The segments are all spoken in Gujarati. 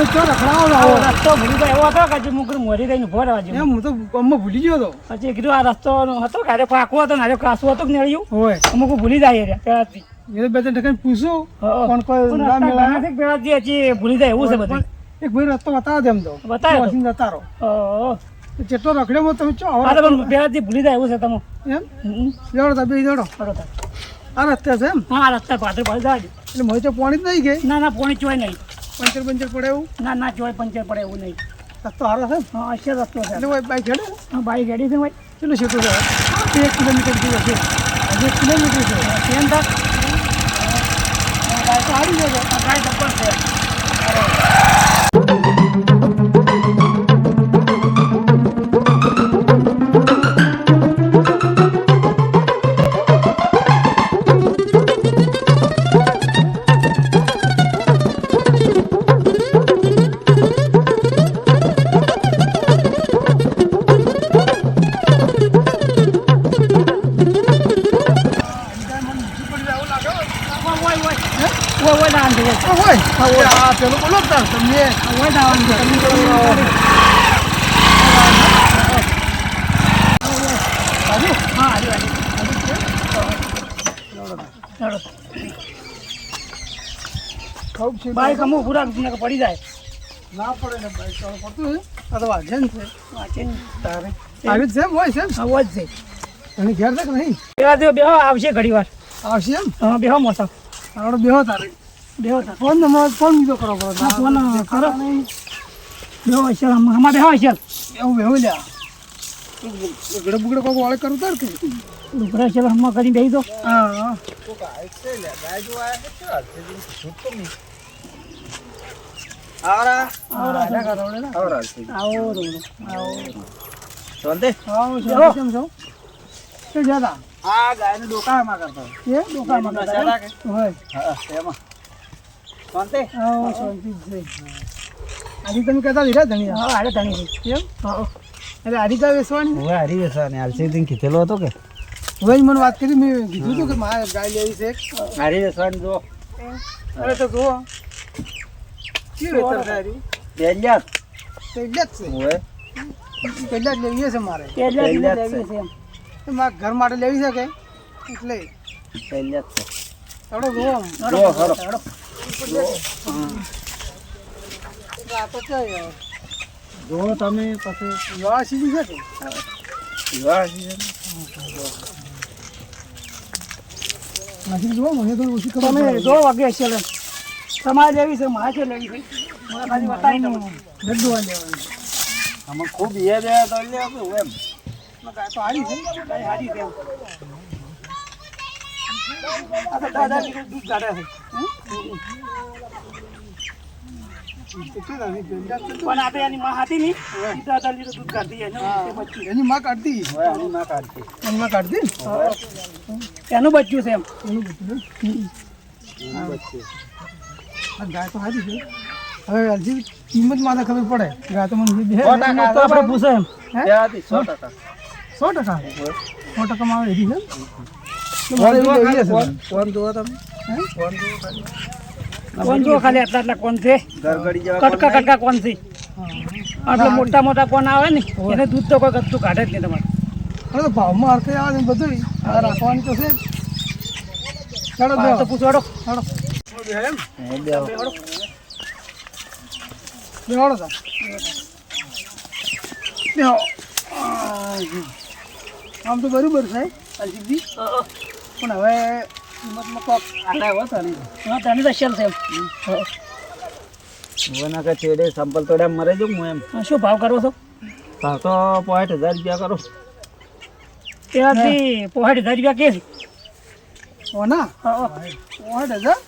રસ્તો ભૂલી ગયો એવો હતો કે હજી મુકર મોરી થઈને ઊભો રહેવા જેવો. હું તો ગામમાં ભૂલી ગયો તો. પછી કીધું આ રસ્તો હતો ક્યારે પાકો હતો ને આજે કાસું હતું કે નળિયું? હોય અમુક ભૂલી જાય રે પેલાથી એ તો બે ત્રણ ટકા પૂછું હા. પણ કોઈ ના છે કે ભૂલી જાય એવું છે બધું. એક ભાઈ રસ્તો બતાવો તેમ તો. બતાવો તો. જેટલો રખડ્યો તમે ચો તો પણ પેલાથી ભૂલી જાય એવું છે તમે. એમ. જોડો તમે બે જોડો આ રસ્તે છે એમ? હા આ રસ્તા પાછળ પાછળ. એટલે મને તો પોણી જ નહીં ગઈ ના ના પોણી ચોય નહીં. પંચર પંચર પડે એવું? ના ના ચોય પંચર પડે એવું નહીં. રસ્તો હારો છે? હા અશે રસ્તો છે. એટલે બાઈક હેડે? હા બાઈક હેડી છે ભાઈ. કેટલું છેટું છે? એક કિલોમીટર જેવું છે. એક કિલોમીટર છે. ત્યાં તાર? બાઈક તો હારી તો હા પેલું બોલો તાર તમે ઓય ના આંધે બાજુ હા ખૂબ બાઈક અમુક પૂરા પડી જાય. ના પડે ને બાઈક પડતું છે. આ છે વાંચીને તારે. આવી જ છે એમ હોય છે આવો છે. એની ઘેર નહીં. બેહો આવશે ઘડી વાર આવશે એમ? હા બેહો મોસમ. આવડો બેહો તારે. તાર ફોન નંબર ફોન બીજો કરો હા, ફોન કરો. બેહો હશે આમાં બેહો હશે એવું બેહો લ્યા. બુગડે બુગડે કોક વાળે કરું તાર કે? ડુકરા છે હમણાં કરી બેહી દો. હા. હા આવો રોડો આવો આવો છો કેમ છો? શું જ્યાં તા એ ડોકામાં કરતા હોય શાંતિ? જ છે. આજે તમે કહેતા લીધા ધણિયા હા હારે ધણી. હા. એટલે આરિકા વેસવાની? હવે હરિવેશાને હાલસી કીધેલો હતો કે? હવે મને વાત કરી મેં કીધું હતું કે મારે ગાય લેવી છે હારી હરિવેશાને જો અરે તો જુઓ. કેવી વેતર હારી? પહેલ્યા તો જ છે. હવે પહેલા જ લેવી છે મારે. પહેલા જ લેવી છે. મારા ઘર માટે લેવી છે કે? એટલે. પહેલ્યા જ છે. જો તમે પછી વિવાહ સીધી છે વિવાહ છે મને તો તમે. જો વાગે છે તમારે લેવી છે મારે લેવી છે. આમાં ખૂબ એ બે તો લે આપણે એમ તો દાદા દૂધ કાઢે છે પણ આ એની માં હતી ની દૂધ કાઢી એનું બચ્ચું. એની માં કાઢતી? કાઢતી. એની માં કાઢતી? એનું બચ્ચું છે એમ. એનું બચ્ચું. ગાય તો હારી છે. હવે હજી કિંમત માથે ખબર પડે. ગાય તો મને આપણે પૂછે એમ. સો ટકા. સો ટકા? સો ટકામાં આવે છે ફોન જુઓ તમે. કોણ જો ખાલી. આટલા આટલા કોણ છે. કટકા કટકા કોણ છે. આટલા મોટા મોટા કોણ આવે ને એને દૂધ તો કોઈ ગતું કાઢે જ નહીં તમારે. હવે તો ભાવમાં હરખે આવે ને બધું આ રાખવાની તો છે. ચાલો તો. બેવાડો તા બેહો. આમ તો બરોબર સાહેબ અજીબજી પણ હવે કિંમતમાં કોક આલે હો તને હા તને તો શેલ છે એમ કે છેડે સંપલ તોડે મરે જો હું એમ. શું ભાવ કરો છો? ભાવ તો પોઈન્ટ હજાર રૂપિયા કરો. ત્યાંથી પોઈન્ટ હજાર રૂપિયા કે ઓના ઓ ના. પોઈન્ટ હજાર?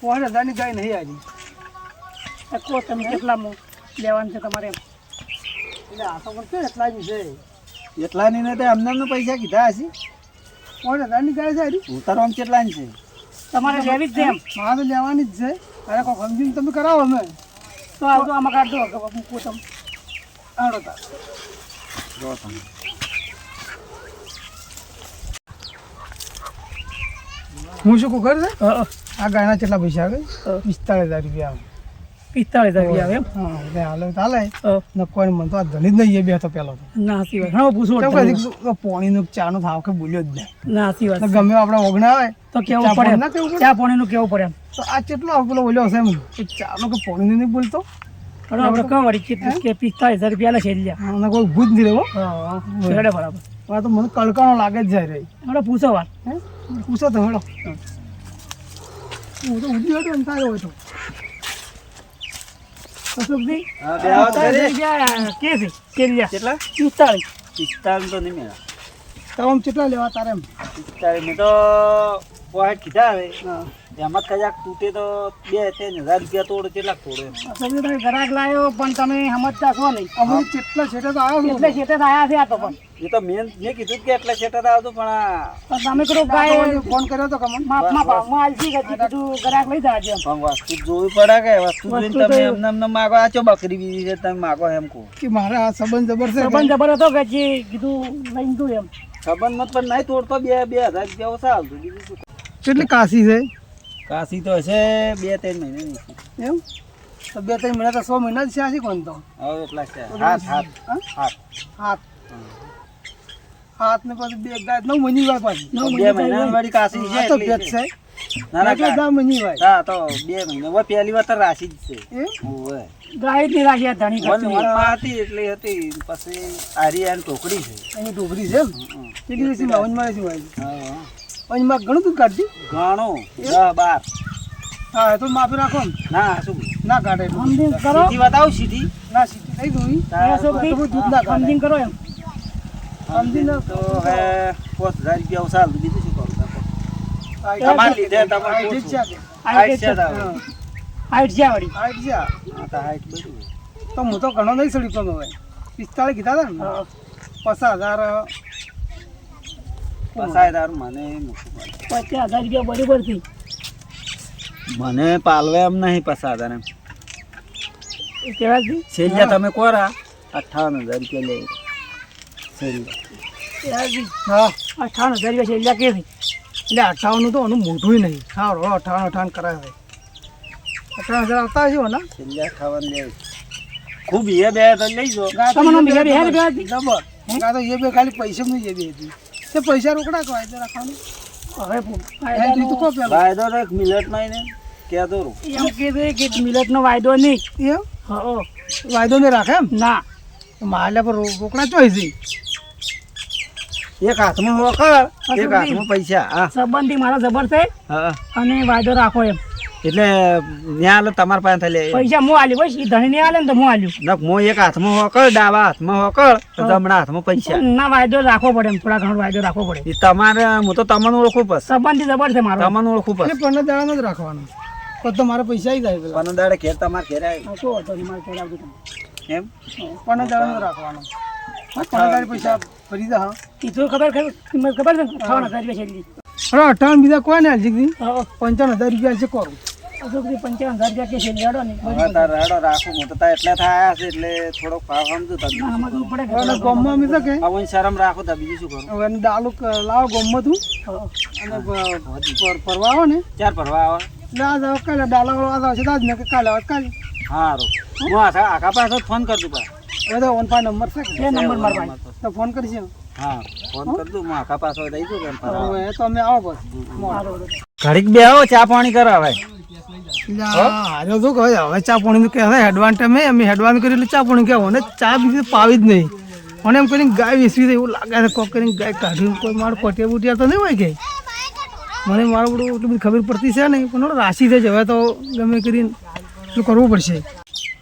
પોઈન્ટ હજારની ગાય નહીં આવી. એ કહો તમે કેટલામાં લેવાનું છે તમારે એમ? એટલે આ તો પણ કે એટલા જ છે. એટલાની ને તો અમને પૈસા કીધા હશે? પોઈન્ટ હજારની ગાય છે ઉતારવા કેટલા કેટલાની છે? તમારે લેવી જ છે એમ. મારે તો લેવાની જ છે. અરે કોઈ સમજીને તમે કરાવો અમે. તો આવતો આમાં કાઢ દો કે મૂકું તમે આડો તાર. જો તમે. હું શું કહું ખબર છે આ ગાયના કેટલા પૈસા આવે. પિસ્તાળીસ હજાર રૂપિયા આવે. પિસ્તાળીસ આવે એમ. હા હાલે હાલે હા. કોઈ મને તો આ ધણી જ નહીં બેઠો બે તો પેલો તો. ના સાચી વાત ઘણો પૂછો પોણીનું ચાનો થાવ કે બોલ્યો જ નહીં. ના વાત. ગમે આપણે ઓગણા આવે તો કેવું પડે? ના કેવું પડે? ચા પોણીનું કેવું પડે તો આ કેટલો પેલો બોલ્યો હશે એમ? કે ચાનો કે પોણીનું નહીં બોલતો? હવે આપણે કહો વળી કે- કે પિસ્તાળીસ હજાર રૂપિયા લે છે લ્યા. આને કોઈ ભૂત નહીં રહેવો. હા બરાબર. આ તો મને કડકાણો લાગે જ જાય રહી હવે પૂછો વાત. હે? પૂછો તો હેડો. હું. તો ઉડી હતો ને તારે હોય તો. અશોકજી હા તો પિસ્તાળીસ ખરી. રૂપિયા કે છે કેરિયા. કેટલા? પિસ્તાળીસ. પિસ્તાળીસ તો નહીં મેળા. તો આમ કેટલા લેવા તારે એમ? પિસ્તાળીસ મેં તો પોઈન્ટ કીધા હવે. એમાં કજાક કદાચ તૂટે તો બે ત્રણ હજાર રૂપિયા તોડ કેટલાક તોડે? સમજો તમે ઘરાક લાવ્યો પણ તમે સમજતા છો નહીં. અમે કેટલા છેટે તો આવ્યો એટલે છેટે તો આવ્યા છે આ તો પણ. એ તો મેં મેં કીધું કે એટલા છેટે તો પણ પણ તમે કરો ગાય ફોન કર્યો તો કમન માપમાં ભાવમાં આલસી કે કીધું ઘરાક લઈ જાજે પણ વસ્તુ જોવી પડે કે વસ્તુ જોઈને તમે એમને એમને માગો આ ચો બકરી બીજી છે તમે માગો એમ કહો. કે મારા આ સંબંધ જબર છે સંબંધ જબર હતો કે જે કીધું લઈને તું એમ. સંબંધ મત પણ નહીં તોડતો બે બે હજાર રૂપિયા ઓછા આવતું બીજું કેટલી કાશી છે? કાશી તો હશે બે ત્રણ મહિનાની છે. એમ તો બે ત્રણ મહિના તો સો મહિના જ છે કોણ તો? હવે એટલા છે. હાથ હાથ હાથ. હાથ. હાથ ને પછી બે ગાય નવ મહિની વાર પાછી. બે મહિના વાળી કાશી છે તો ભેટ છે. ના ના મહિની વાર હા તો બે મહિના. હવે પહેલી વાર તો રાશી જ છે. ઓવે. ગાય ધણી વનમાં હતી એટલે હતી. પછી આરિયા ટોકડી છે. એની ડોગરી છે એમ. કેટલી વેચી માં વનમાં વેચી માં હા. માં ઘણું દૂધ કાઢતી ઘણું. દસ બાર. હા એ તો માફી રાખો ના. શું? ના કાઢે. એટલું કરો. સીધી બતાવું સીધી? ના સીધી થઈ ગઈ તો દૂધ ના કાઢે. કરો એમ. સમજીને તો હવે પાંચ હજાર રૂપિયા ઓછા હાલતું બીજું શું કરું? તમારે લીધે તમારે હાઈટ છે. હાઈટ છે. હા, હાઈટ છે વળી હાઈટ છે. હા તો હાઈટ બધું તો હું તો ઘણો નહીં સડી પણ હવે. પિસ્તાળીસ કીધા હતા ને? હા. પચાસ હજાર પસાય તારું મને પચાસ હજાર રૂપિયા બરોબરથી મને પાલવે એમ નહીં પસાર એમ. કેવાથી છેલ્લા તમે કોરા? અઠાવન હજાર રૂપિયા લે. છેલ્લા. હા. અઠાવન હજાર રૂપિયા છે એટલે કે એટલે અઠાવનનું તો એનું મોઢું નહીં. સારું અઠાવન અઠાવન કરાય છે અઠાવન હજાર આવતા હશે ને? છેલ્લા અઠાવન લે. ખૂબ એ બે તો લઈ જો. તમને બે બે જબર કાં તો એ બે ખાલી પૈસા નહીં એ બે હતી. તે પૈસા રોકડા કહો તો રાખવાનું. એ વાયદો તો એક મિલટ નહીં ને કહેતો એમ કે કે મિલટનો વાયદો નહીં. એમ? હો. વાયદો નહીં રાખે એમ? ના. માલે પર રોકડા ચોઈ છે. એક હાથમાં હોકર એક હાથમાં પૈસા હા. સંબંધી મારા જબર છે હા. અને વાયદો રાખો એમ. એટલે ન્યા લે તમારા પાસે થઈ લે પૈસા મો આલી બસ ઈ ધણી નહીં આલે ને તો મો આલ્યું. નક મો એક હાથમાં હોકળ ડાબા હાથમાં હોકળ તો જમણા હાથમાં પૈસા. ના વાયદો રાખવો પડે એમ થોડા ઘણો વાયદો રાખવો પડે. ઈ તમારે હું તો તમને ઓળખું પસ સંબંધી જબર છે મારો. તમને ઓળખું પસ પણ દાડા જ રાખવાનો. તો તો મારા પૈસા આવી જાય પેલા. પનો દાડે ઘેર તમારે ઘેર આવી. શું હતો મારે ઘેર આવજો તમે. એમ પણ દાડા જ રાખવાનો. પૈસા ભરી દા હા. કીધું ખબર ખબર ખબર છે અઠાવન બીજા કોઈ ને હાલજી હા. પંચાવન હજાર રૂપિયા છે કરું. અશોકજી પંચાવન હજાર રૂપિયા કે છેલ્લી હાડો ને હવે તાર રાડો રાખું હું તો તાર એટલે થાય છે એટલે થોડોક ભાવ સમજુ ના, આમાં તો પડે કે ગોમમાં અમે તો કે હવે શરમ રાખો તા બીજું શું કરું? હવે એને લાવો ગોમમાં તું. અને પરવા આવો ને. ચાર ભરવા આવે. એટલે આજ કાલે ડાલા વાળો આવશે તો ને કાલે આવે કાલે. સારું હું આખા આખા પાસે ફોન કરજો પા હવે તો ઓન નંબર છે કે? બે નંબર મારા તો ફોન કરીશ હા ફોન કરતું હું આખા પાસે દઈ દઉં કેમ હવે આવો બસ. ઘડીક બે આવો ચા પાણી કરો હાર્યો તો કહે હવે ચા પાણીનું કે હવે હેડવાન ટાઈમે અમે હેડવાન એટલે ચા પાણી કહેવું ને ચા બીજી પાવી જ નહીં. મને એમ કરીને ગાય વેચવી દે એવું લાગે છે કોક કરીને ગાય કાઢીને કોઈ મારું પટિયા બુટિયા તો નહીં હોય કે? મને મારું બધું એટલી બધી ખબર પડતી છે નહીં પણ રાશી થઈ છે હવે તો ગમે કરીને એટલું કરવું પડશે.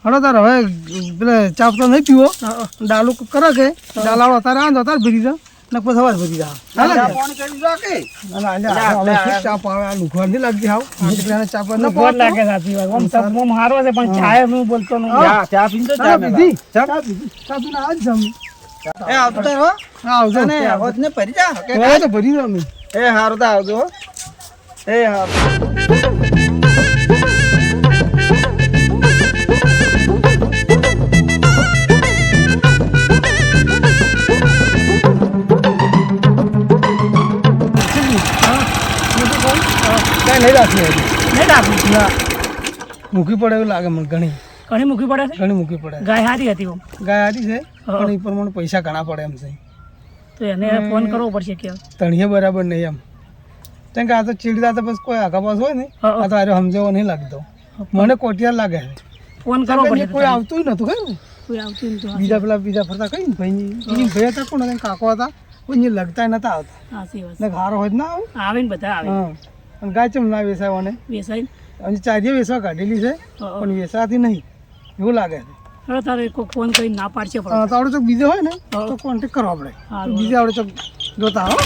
હડો તાર હવે પેલા ચા તો નહીં પીવો ડાલુ કરે કે? ડાલાવાળો તારે આંધો તાર ભરી દો ને પછી સવાર ભરી દા હાલે પાણી કરી રાખે. ના, ના, અલ્યા, હવે ચા પાવે આ લુગવા નહીં હાવ. એટલે ચા પાવે ન લાગે સાચી વાત ઓમ સબ ઓમ હારો છે પણ ચાય હું બોલતો નહીં ચા ચા પીને ચા પીધી. ચા? પીધી. ચા પીને આજ જમી. એ આવતો હો. આવજો. તને હોત ને ભરી જા. કે તો ભરી દો એ હારો તો આવજો એ હારું. રાખી નહીં રાખું. ના. મૂકી પડે એવું લાગે મને ઘણી. ઘણી મૂકી પડે છે? ઘણી મૂકી પડે. ગાય હારી હતી ગાય હારી છે પણ એ પ્રમાણે પૈસા ઘણા પડે એમ છે. તો એને ફોન કરવો પડશે કે તણીએ બરાબર નહીં એમ. કેમ કે આ તો ચીડતા તો બસ કોઈ આગા પાસ હોય ને. આ તો આરે સમજાવો નહીં લાગતો. મને કોટિયાર લાગે છે. ફોન કરવો પડે કોઈ આવતું નતું ખરું કોઈ આવતું નતું બીજા પેલા બીજા ફરતા કઈ ભાઈ ભાઈ હતા કોણ કાકો હતા. કોઈ લગતા નતા આવતા. સાચી વાત ને ઘારો હોય ના આવે. આવે ને બધા આવે. અને ગાય ચમ ના વેસાય મને વેસાઈ અને ચારીએ વેસવા કાઢેલી છે પણ વેસાતી નહીં. એવું લાગે છે. હવે તારે કોઈ ફોન કરીને ના પાડશે પણ. આવડે તો ચોક બીજો હોય ને તો કોન્ટેક કરો આપણે. બીજા આપણે ચોક જોતા હો.